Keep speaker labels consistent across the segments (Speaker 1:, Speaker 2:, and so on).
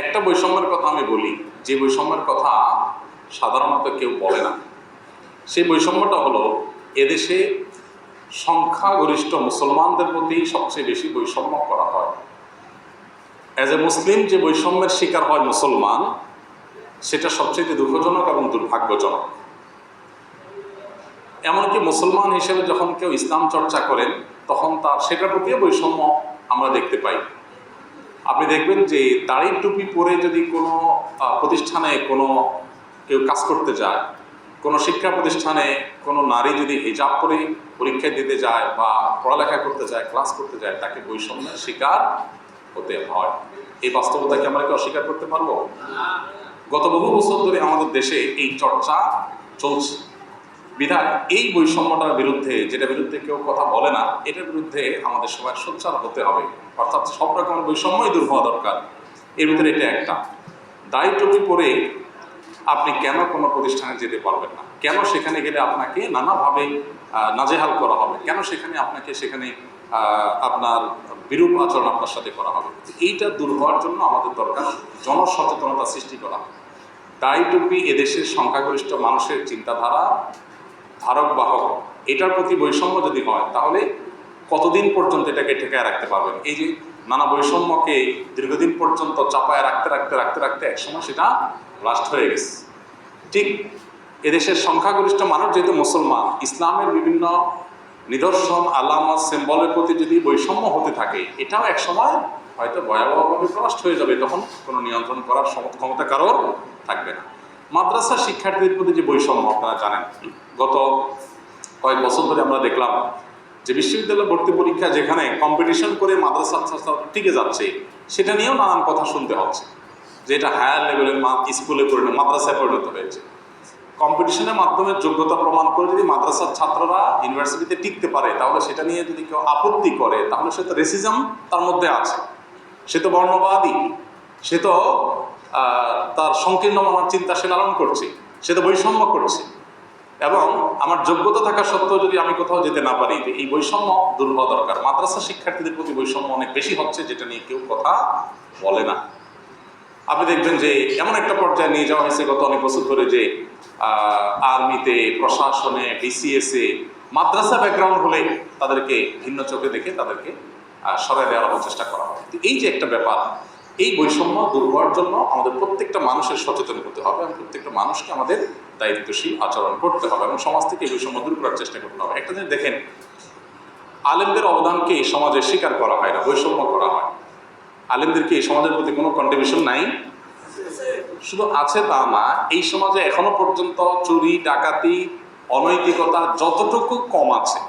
Speaker 1: একটা বৈষম্যের কথা আমি বলি, যে বৈষম্যের কথা সাধারণত কেউ বলে না। সেই বৈষম্যটা হলো, এদেশে সংখ্যাগরিষ্ঠ মুসলমানদের প্রতি সবচেয়ে বেশি বৈষম্য করা হয়। অ্যাজ এ মুসলিম যে বৈষম্যের শিকার হয় মুসলমান, সেটা সবচেয়ে দুঃখজনক এবং দুর্ভাগ্যজনক। এমনকি মুসলমান হিসেবে যখন কেউ ইসলাম চর্চা করেন, তখন তার সেটার প্রতিও বৈষম্য আমরা দেখতে পাই। আপনি দেখবেন যে দাড়ি টুপি পরে যদি কোনো প্রতিষ্ঠানে কোনো কেউ কাজ করতে যায়, কোনো শিক্ষা প্রতিষ্ঠানে কোনো নারী যদি হিজাব পরে পরীক্ষা দিতে যায় বা পড়ালেখা করতে যায়, ক্লাস করতে যায়, তাকে বৈষম্যের শিকার হতে হয়। এই বাস্তবতাকে আমরা কি অস্বীকার করতে পারব? গত বহু বছর ধরে আমাদের দেশে এই চর্চা চলছে। বিধায় এই বৈষম্যটার বিরুদ্ধে যেটা বিরুদ্ধে কেউ কথা বলে না, এটার বিরুদ্ধে আমাদের সবাই সোচ্চার হতে হবে। অর্থাৎ সব রকমের বৈষম্যই দূর হওয়া দরকার। এর ভিতরে এটা একটা। দায়ী টুপি পরে আপনি কেন কোনো প্রতিষ্ঠানে যেতে পারবেন না? কেন সেখানে গেলে আপনাকে নানাভাবে নাজেহাল করা হবে? কেন সেখানে আপনাকে, সেখানে আপনার বিরূপ আচরণ আপনার সাথে করা হবে? এইটা দূর হওয়ার জন্য আমাদের দরকার জনসচেতনতা সৃষ্টি করা। দায়ী টুপি এদেশের সংখ্যাগরিষ্ঠ মানুষের চিন্তাধারা ধারক বাহক এটার প্রতি বৈষম্য যদি হয়, তাহলে কতদিন পর্যন্ত এটাকে ঠেকায় রাখতে পারবেন? এই যে নানা বৈষম্যকে দীর্ঘদিন পর্যন্ত চাপায় রাখতে রাখতে রাখতে রাখতে একসময় সেটা ব্লাস্ট হয়ে গেছে। ঠিক এদেশের সংখ্যাগরিষ্ঠ মানুষ যেহেতু মুসলমান, ইসলামের বিভিন্ন নিদর্শন, আলামত সিম্বলের প্রতি যদি বৈষম্য হতে থাকে, এটাও এক সময় হয়তো ভয়াবহভাবে ব্লাস্ট হয়ে যাবে, তখন কোনো নিয়ন্ত্রণ করার ক্ষমতা কারোর থাকবে না। মাদ্রাসা শিক্ষার্থীদের প্রতি যে বৈষম্য, আপনারা জানেন। গত কয়েক বছর ধরে আমরা দেখলাম যে বিশ্ববিদ্যালয় ভর্তি পরীক্ষা যেখানে কম্পিটিশন করে মাদ্রাসা টিকে যাচ্ছে, সেটা নিয়েও নানান কথা শুনতে হচ্ছে। যে এটা হায়ার লেভেলের স্কুলে পরিণত, মাদ্রাসায় পরিণত হয়েছে। কম্পিটিশনের মাধ্যমে যোগ্যতা প্রমাণ করে যদি মাদ্রাসার ছাত্ররা ইউনিভার্সিটিতে টিকতে পারে, তাহলে সেটা নিয়ে যদি কেউ আপত্তি করে, তাহলে সে তো রেসিজম তার মধ্যে আছে। সে তো বর্ণবাদী। সে তো তার সংকীর্ণ মনার চিন্তা সে লালন করছে, সে তো বৈষম্য করছে। এবং আমার যোগ্যতা থাকা সত্ত্বেও যদি আমি কোথাও যেতে না পারি, যে এই বৈষম্য দূর হওয়া দরকার। মাদ্রাসা শিক্ষার্থীদের প্রতি বৈষম্য অনেক বেশি হচ্ছে, যেটা নিয়ে কেউ কথা বলে না। আপনি দেখবেন যে এমন একটা পর্যায়ে নিয়ে যাওয়া হয়েছে গত অনেক বছর ধরে যে আর্মিতে, প্রশাসনে বিসিএসে মাদ্রাসা ব্যাকগ্রাউন্ড হলে তাদেরকে ভিন্ন চোখে দেখে তাদেরকে সরাই দেওয়ার চেষ্টা করা হয়। এই যে একটা ব্যাপার এই বৈষম্য দূর হওয়ার জন্য আমাদের প্রত্যেকটা মানুষের সচেতন হতে হবে এবং প্রত্যেকটা মানুষকে আমাদের দায়িত্বশীল আচরণ করতে হবে এবং সমাজ থেকে এই বৈষম্য দূর করার চেষ্টা করতে হবে। একটা জিনিস দেখেন, আলেমদের অবদানকে এই সমাজে স্বীকার করা হয় না, বৈষম্য করা হয়। আলেমদেরকে এই সমাজের প্রতি কোনো কন্ট্রিবিউশন নাই? শুধু আছে তা না, এই সমাজে এখনও পর্যন্ত চুরি, ডাকাতি, অনৈতিকতা যতটুকু কম আছে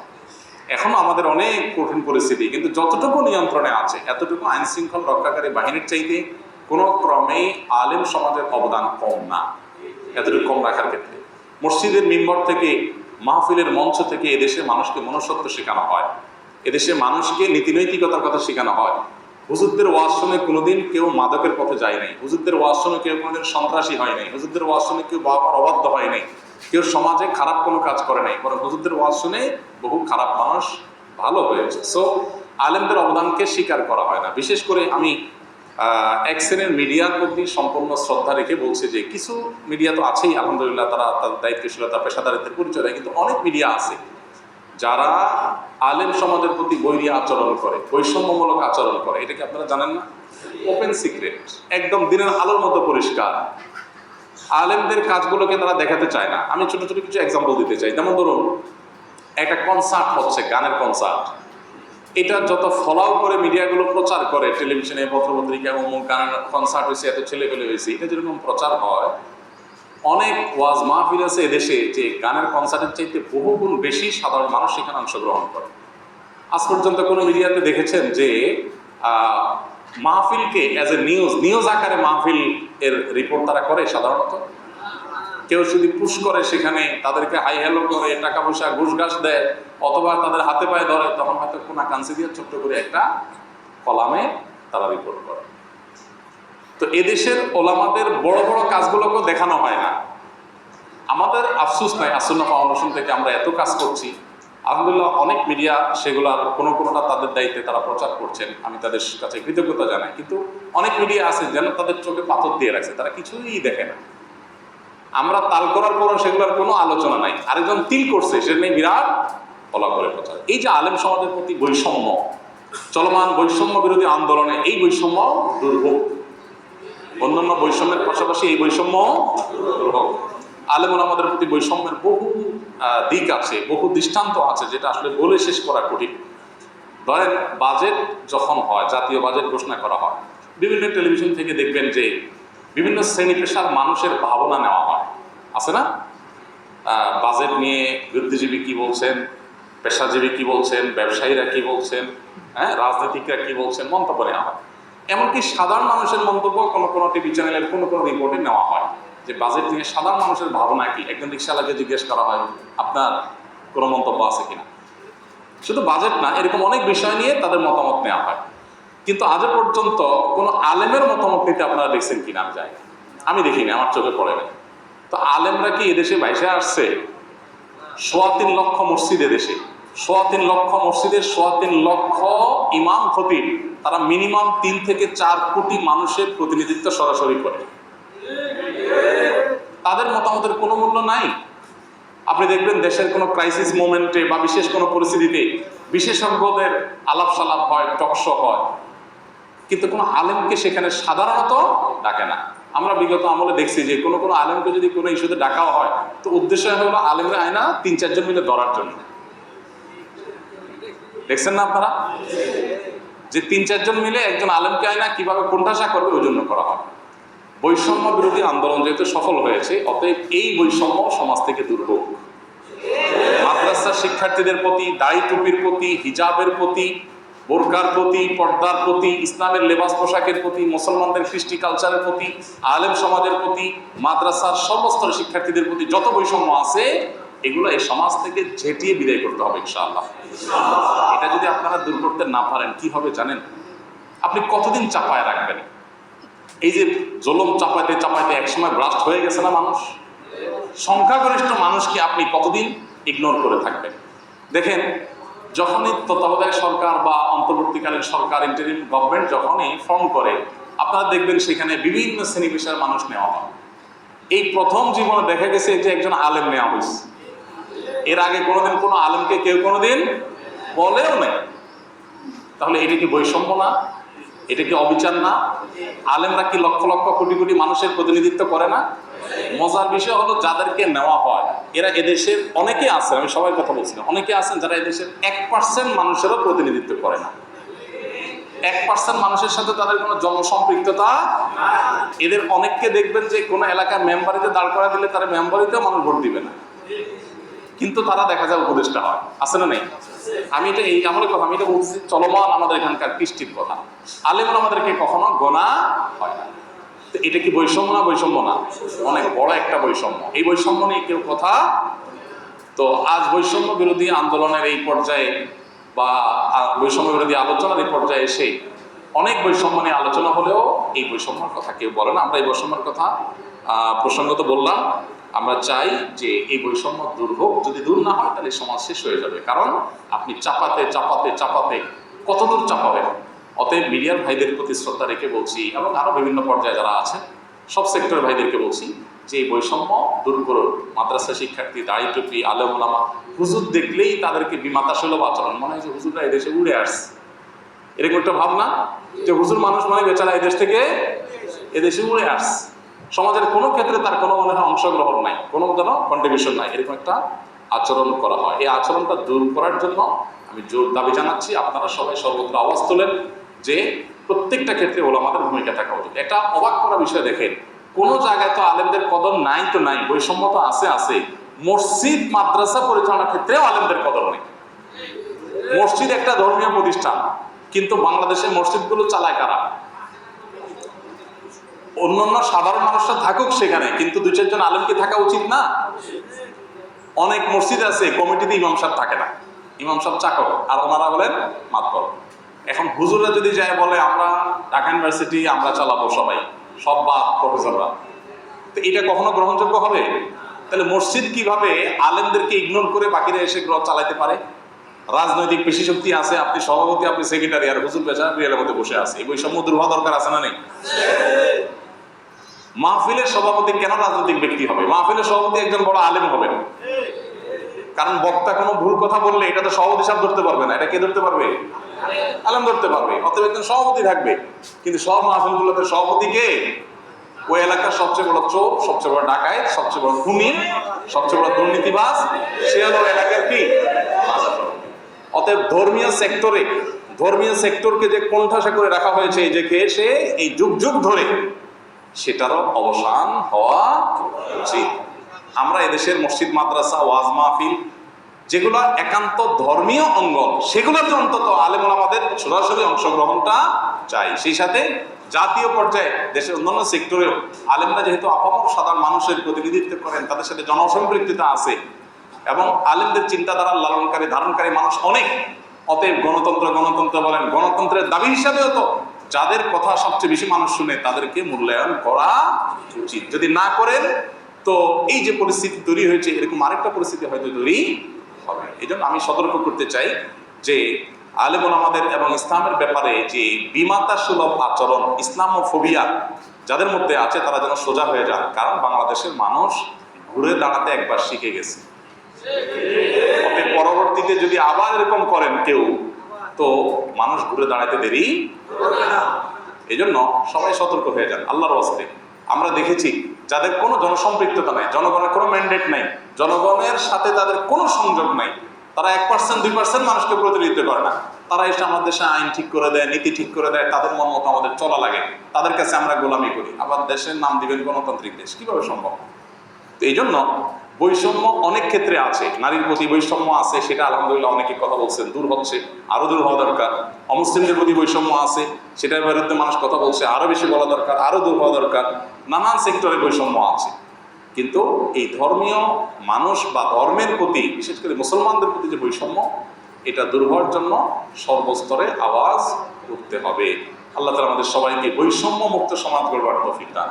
Speaker 1: এখনও আমাদের অনেক কঠিন পরিস্থিতি, কিন্তু যতটুকু নিয়ন্ত্রণে আছে, এতটুকু আইন শৃঙ্খল রক্ষাকারী বাহিনীর চাইতে কোনো ক্রমেই আলেম সমাজের অবদান কম না, এতটুকু কম রাখার ক্ষেত্রে। মসজিদের মিম্বর থেকে, মাহফিলের মঞ্চ থেকে এদেশের মানুষকে মনুষ্যত্ব শেখানো হয়। এদেশে মানুষকে নীতিনৈতিকতার কথা শেখানো হয়। হুজুরদের শুনে কোনোদিন কেউ মাদকের পথে যায় নাই। হুজুরদের শুনে কেউ কোনোদিন সন্ত্রাসী হয় নাই। হুজুরদের শুনে কেউ বাবার অবাধ্য হয় নাই। কেউ সমাজে খারাপ কোনো কাজ করে নাই। বরং হুজুরদের ওয়াজ শুনে বহু খারাপ মানুষ ভালো হয়েছে। সো আলেমদের অবদানকে স্বীকার করা হয় না। বিশেষ করে আমি এক শ্রেণির মিডিয়ার প্রতি সম্পূর্ণ শ্রদ্ধা রেখে বলছে যে কিছু মিডিয়া তো আছেই, আলহামদুলিল্লাহ, তারা তাদের দায়িত্বশীলতা, পেশাদারিত্বের পরিচয় দেয়। কিন্তু অনেক মিডিয়া আছে যারা আলেম সমাজের প্রতি বৈরী আচরণ করে, বৈষম্যমূলক আচরণ করে। এটা কি আপনারা জানেন না? ওপেন সিক্রেট একদম দিনের আলোর মতো পরিষ্কার। আলেমদের কাজগুলোকে তারা দেখাতে চায় না। আমি ছোট ছোট কিছু এক্সাম্পল দিতে চাই। যেমন ধরুন, একটা কনসার্ট হচ্ছে, গানের কনসার্ট এটা যত ফলাও করে মিডিয়াগুলো প্রচার করে টেলিভিশনে পত্রপত্রিকা, অমুক গানের কনসার্ট হয়েছে, এত ছেলে পেলে হয়েছে, এটা যেরকম প্রচার হয়, অনেক ওয়াজ মাহফিল আছে এদেশে যে গানের কনসার্টের চাইতে বহুগুণ বেশি সাধারণ মানুষ সেখানে অংশগ্রহণ করে। আজ পর্যন্ত কোনো মিডিয়াতে দেখেছেন যে মাহফিলকে অ্যাজ এ নিউজ নিউজ আকারে মাহফিল এর রিপোর্ট তারা করে সাধারণত। কেউ যদি পুশ করে সেখানে তাদেরকে হাই হ্যালো করে, টাকা পয়সা, ঘুষ ঘাস দেয়, অথবা তাদের হাতে পায়ে ধরে, তখন হয়তো কোনা কান্সি দিয়ে ছোট্ট করে একটা কলামে তারা রিপোর্ট করে। তো এদেশের ওলামাদের বড় বড় কাজগুলোকেও দেখানো হয় না। আমাদের আফসুস নাই, আসন্ন ফাউন্ডেশন থেকে আমরা এত কাজ করছি। আলহামদুলিল্লাহ, অনেক মিডিয়া সেগুলার কোনো কোনোটা তাদের দায়িত্বে তারা প্রচার করছেন। আমি তাদের কাছে কৃতজ্ঞতা জানাই। কিন্তু অনেক মিডিয়া আছে যেন তাদের চোখে পাথর দিয়ে রাখছে। তারা কিছুই দেখে না। আমরা তাল করার পরও সেগুলোর কোনো আলোচনা নাই। আরেকজন তিল করছে, সে নেই বিরাট ফলা করে প্রচার এই যে আলেম সমাজের প্রতি বৈষম্য, চলমান বৈষম্য বিরোধী আন্দোলনে এই বৈষম্য দুর্ভোগ অন্যান্য বৈষম্যের পাশাপাশি এই বৈষম্য দুর্ভোগ আলেমন আমাদের প্রতি বৈষম্যের বহু দিক আছে, বহু দৃষ্টান্ত আছে যেটা আসলে বলে শেষ করা কঠিন। ধরেন বাজেট যখন হয়, জাতীয় বাজেট ঘোষণা করা হয়, বিভিন্ন টেলিভিশন থেকে দেখবেন যে বিভিন্ন শ্রেণি পেশার মানুষের ভাবনা নেওয়া হয়। আছে না? বাজেট নিয়ে বুদ্ধিজীবী কি বলছেন, পেশাজীবী কি বলছেন, ব্যবসায়ীরা কি বলছেন হ্যাঁ রাজনীতিকরা কি বলছেন, মন্তব্য নেওয়া হয়। এমনকি সাধারণ মানুষের মন্তব্য কোনো কোনো টিভি চ্যানেলের কোনো কোনো রিপোর্টে নেওয়া হয়। যে বাজেট নিয়ে সাধারণ মানুষের ভাবনা কি? একজন রিক্সাওয়ালাকে জিজ্ঞেস করা হয়, আপনার কোনো মন্তব্য আছে কিনা? শুধু বাজেট না, এরকম অনেক বিষয় নিয়ে তাদের মতামত নেওয়া হয়। কিন্তু আজ পর্যন্ত কোনো আলেমের মতামত নিতে আপনারা দেখছেন কিনা আমি যাই আমি দেখিনি, আমার চোখে পড়ে নাই। তো আলেমরা কি এদেশে বাইসে আসছে? সোয়া তিন লক্ষ মসজিদ এদেশে। সোয়া তিন লক্ষ মসজিদের সোয়া তিন লক্ষ ইমাম খতিব। তারা মিনিমাম তিন থেকে চার কোটি মানুষের প্রতিনিধিত্ব সরাসরি করে। তাদের মতামতের কোনো মূল্য নাই। আপনি দেখবেন দেশের কোনো ক্রাইসিস মোমেন্টে বা বিশেষ কোনো পরিস্থিতিতে বিশেষজ্ঞদের আলাপ সালাপ হয় টকশো হয়। কিন্তু কোনো আলেমকে সেখানে সাধারণত ডাকে না। আমরা বিগত আমলে দেখছি যে কোনো কোনো আলেমকে যদি কোনো ইস্যুতে ডাকাও হয়, তো উদ্দেশ্য হলো আলেমরা আয়না তিন, চারজন মিলে ধরার জন্য। দেখছেন না আপনারা? যে তিন, চারজন মিলে একজন আলেমকে আয়না কীভাবে কোণঠাসা করবে ওই জন্য করা হয়। বৈষম্য বিরোধী আন্দোলন যেহেতু সফল হয়েছে, অতএব এই বৈষম্য সমাজ থেকে দূর হোক। মাদ্রাসার শিক্ষার্থীদের প্রতি, দায়ী টুপির প্রতি, হিজাবের প্রতি, বোরকার প্রতি, পর্দার প্রতি, ইসলামের লেবাস পোশাকের প্রতি, মুসলমানদের কৃষ্টি কালচারের প্রতি, আলেম সমাজের প্রতি, মাদ্রাসার সমস্ত শিক্ষার্থীদের প্রতি যত বৈষম্য আছে, এগুলো এই সমাজ থেকে ঝেঁটিয়ে বিদায় করতে হবে ইনশাআল্লাহ। এটা যদি আপনারা দূর করতে না পারেন, কি হবে জানেন? আপনি কতদিন চাপায় রাখবেন? এই যে জলম চাপাইতে চাপাইতে একসময় ব্রাস্ট হয়ে গেছে না মানুষ? সংখ্যাগরিষ্ঠ মানুষকে আপনি কতদিন ইগনোর করে থাকবেন? দেখেন, যখনই তত্ত্বাবধায়ক সরকার বা অন্তর্বর্তীকালীন সরকার ইন্টারিম গভর্নমেন্ট যখনই ফর্ম করে, আপনারা দেখবেন সেখানে বিভিন্ন শ্রেণি পেশার মানুষ নেওয়া হয়। এই প্রথম জীবনে দেখা গেছে যে একজন আলেম নেওয়া হয়েছে। এর আগে কোনোদিন কোনো আলেমকে কেউ কোনোদিন বলেও নেই। তাহলে এটা কি বৈষম্য না? এটা কি অবিচার না? আলেমরা কি লক্ষ লক্ষ কোটি কোটি মানুষের প্রতিনিধিত্ব করে না? মজার বিষয় হলো যাদেরকে নেওয়া হয়, এরা এদেশের অনেকে আছেন, আমি সবাই কথা বলছি অনেকে আছেন যারা এদেশের এক পার্সেন্ট মানুষেরও প্রতিনিধিত্ব করে না। এক পার্সেন্ট মানুষের সাথে তাদের কোনো জনসম্পৃক্ততা এদের অনেককে দেখবেন যে কোনো এলাকার মেম্বারিতে দাঁড় করা দিলে তারা মেম্বারিতেও মানুষ ভোট দিবে না। কিন্তু তারা দেখা যায় উপদেষ্টা হয়, আছে না নেই? আমি এটা এই আমলের কথা, আমি এটা বলছি চলমান আমাদের এখানকার কৃষ্টির কথা। আলেমন আমাদেরকে কখনো গোনা হয় না। তো এটা কি বৈষম্য না বৈষম্য না? অনেক বড় একটা বৈষম্য। এই বৈষম্য নিয়ে কেউ কথা তো আজ বৈষম্য বিরোধী আন্দোলনের এই পর্যায়ে বা বৈষম্য বিরোধী আলোচনার এই পর্যায়ে এসে অনেক বৈষম্য নিয়ে আলোচনা হলেও এই বৈষম্যের কথা কেউ বলে না। আমরা এই বৈষম্যের কথা প্রসঙ্গত বললাম। আমরা চাই যে এই বৈষম্য দূর হোক। যদি দূর না হয়, তাহলে সমাজ শেষ হয়ে যাবে। কারণ আপনি চাপাতে চাপাতে চাপাতে কতদূর চাপাবেন? অতএব মিডিয়ার ভাইদের প্রতি শ্রদ্ধা রেখে বলছি, এবং আরও বিভিন্ন পর্যায়ে যারা আছেন, সব সেক্টরের ভাইদেরকে বলছি যে এই বৈষম্য দূর করুন। মাদ্রাসা শিক্ষার্থী, দাড়ি টুপি, আলম ওলামা, হুজুর দেখলেই তাদেরকে বিমাতা সুলভ আচরণ। মনে হয় যে হুজুররা এদেশে উড়ে আসছে। এরকম একটা ভাবনা যে হুজুর মানুষ মানে বেচারা এদেশ থেকে এদেশে উড়ে আসছে। সমাজের কোনো ক্ষেত্রে তার কোনো মনে হয় অংশগ্রহণ নাই, কোনো যেন কন্ট্রিবিউশন নাই, এরকম একটা আচরণ করা হয়। এই আচরণটা দূর করার জন্য আমি জোর দাবি জানাচ্ছি, আপনারা সবাই সর্বত্র আওয়াজ তোলেন যে প্রত্যেকটা ক্ষেত্রে ওলামাদের ভূমিকা থাকা উচিত। একটা অবাক করা বিষয় দেখেন, কোনো জায়গায় তো আলেমদের কদর নাই তো নাই, বৈষম্য তো আছে আছে, মসজিদ, মাদ্রাসা পরিচালনার ক্ষেত্রেও আলেমদের কদর নেই। মসজিদ একটা ধর্মীয় প্রতিষ্ঠান, কিন্তু বাংলাদেশের মসজিদগুলো চালায় কারা? অন্যান্য সাধারণ মানুষরা থাকুক সেখানে, কিন্তু দু চারজন আলেমকে থাকা উচিত না। অনেক মসজিদ আছে, কমিটিতে ইমাম সাহেব থাকে না। ইমাম সাহেব চাকর আর ওনারা বলেন মাতবর এখন হুজুররা যদি যায় বলে, আমরা ঢাকা ইউনিভার্সিটি, আমরা চালাবো সবাই, সব বা প্রফেসররা। তো এটা কখনো গ্রহণযোগ্য হবে? তাহলে মসজিদ কীভাবে আলেমদেরকে ইগনোর করে বাকিরা এসে গ্রহ চালাতে পারে? রাজনৈতিক পেশি শক্তি আছে, আপনি সভাপতি, আপনি সেক্রেটারি আর হুজুর পেশা, রিয়ালের মধ্যে বসে আছে। এই বৈষম্য দূর হওয়া দরকার আছে না নেই? মাহফিলের সভাপতি কেন রাজনৈতিক ব্যক্তি হবে? মাহফিলের সভাপতি একজন বড় আলেম হবেন। কারণ বক্তা কোনো ভুল কথা বললে এটা তো সভাপতি সাহেব ধরতে পারবে না। এটা কে ধরতে পারবে? আলেম ধরতে পারবে। অতএব একজন সভাপতি থাকবে। কিন্তু সব মাহফিলগুলোতে সভাপতি কে? ওই এলাকার সবচেয়ে বড় চোর, সবচেয়ে বড় ডাকায় সবচেয়ে বড় খুনি, সবচেয়ে বড় দুর্নীতিবাজ, সে হলো এলাকার কি? অতএব ধর্মীয় সেক্টরে, ধর্মীয় সেক্টরকে যে কোণঠাসা করে রাখা হয়েছে এই যে কে সে এই যুগ যুগ ধরে সেটারও অবসান হওয়া উচিত। আমরা এদেশের মসজিদ, মাদ্রাসা, ওয়াজ মাহফিল, যেগুলো একান্ত ধর্মীয় অঙ্গন, সেগুলোতে অন্তত আলেমুল আমাদের সরাসরি অংশগ্রহণটা চাই। সেই সাথে জাতীয় পর্যায়ে দেশের অন্যান্য সেক্টরেও আলেমরা যেহেতু আপামর সাধারণ মানুষের প্রতিনিধিত্ব করেন, তাদের সাথে জনসম্পৃক্ততা আছে এবং আলেমদের চিন্তাধারা লালনকারী, ধারণকারী মানুষ অনেক। অতএব গণতন্ত্র গণতন্ত্র বলেন। গণতন্ত্রের দাবি হিসাবেও তো যাদের কথা সবচেয়ে বেশি মানুষ শুনে তাদেরকে মূল্যায়ন করা উচিত। যদি না করেন, তো এই যে পরিস্থিতি তৈরি হয়েছে, এরকম আরেকটা পরিস্থিতি হয়তো তৈরি হবে। এই আমি সতর্ক করতে চাই যে আলেমুল আমাদের এবং ইসলামের ব্যাপারে যে বিমাতা সুলভ আচরণ ইসলাম ও ফোবিয়া যাদের মধ্যে আছে, তারা যেন সোজা হয়ে যান। কারণ বাংলাদেশের মানুষ ঘুরে দাঁড়াতে একবার শিখে গেছে। পরবর্তীতে যদি আবার এরকম করেন কেউ তো মানুষ ঘুরে দাঁড়াতে দেরি এই জন্য সবাই সতর্ক হয়ে যান, আল্লাহর ওয়াস্তে। আমরা দেখেছি, যাদের কোনো জনসম্পৃক্ততা নাই, জনগণের কোনো ম্যান্ডেট নাই, জনগণের সাথে তাদের কোনো সংযোগ নাই, তারা এক পার্সেন্ট দুই পার্সেন্ট মানুষকে প্রতিনিধিত্ব করে না। তারা এসে আমাদের দেশে আইন ঠিক করে দেয়, নীতি ঠিক করে দেয়, তাদের মন মতো আমাদের চলা লাগে। তাদের কাছে আমরা গোলামি করি। আবার দেশের নাম দিবেন গণতান্ত্রিক দেশ, কীভাবে সম্ভব? তো এই জন্য বৈষম্য অনেক ক্ষেত্রে আছে। নারীর প্রতি বৈষম্য আছে, সেটা আলহামদুলিল্লাহ অনেকে কথা বলছেন। দূর হচ্ছে, আরও দূর হওয়া দরকার। অমুসলিমদের প্রতি বৈষম্য আছে, সেটার বিরুদ্ধে মানুষ কথা বলছে, আরও বেশি বলা দরকার, আরও দূর হওয়া দরকার। নানান সেক্টরে বৈষম্য আছে। কিন্তু এই ধর্মীয় মানুষ বা ধর্মের প্রতি, বিশেষ করে মুসলমানদের প্রতি যে বৈষম্য, এটা দূর হওয়ার জন্য সর্বস্তরে আওয়াজ উঠতে হবে। আল্লাহ তালা আমাদের সবাইকে বৈষম্য মুক্ত সমাজ গড়বার তৌফিক দান।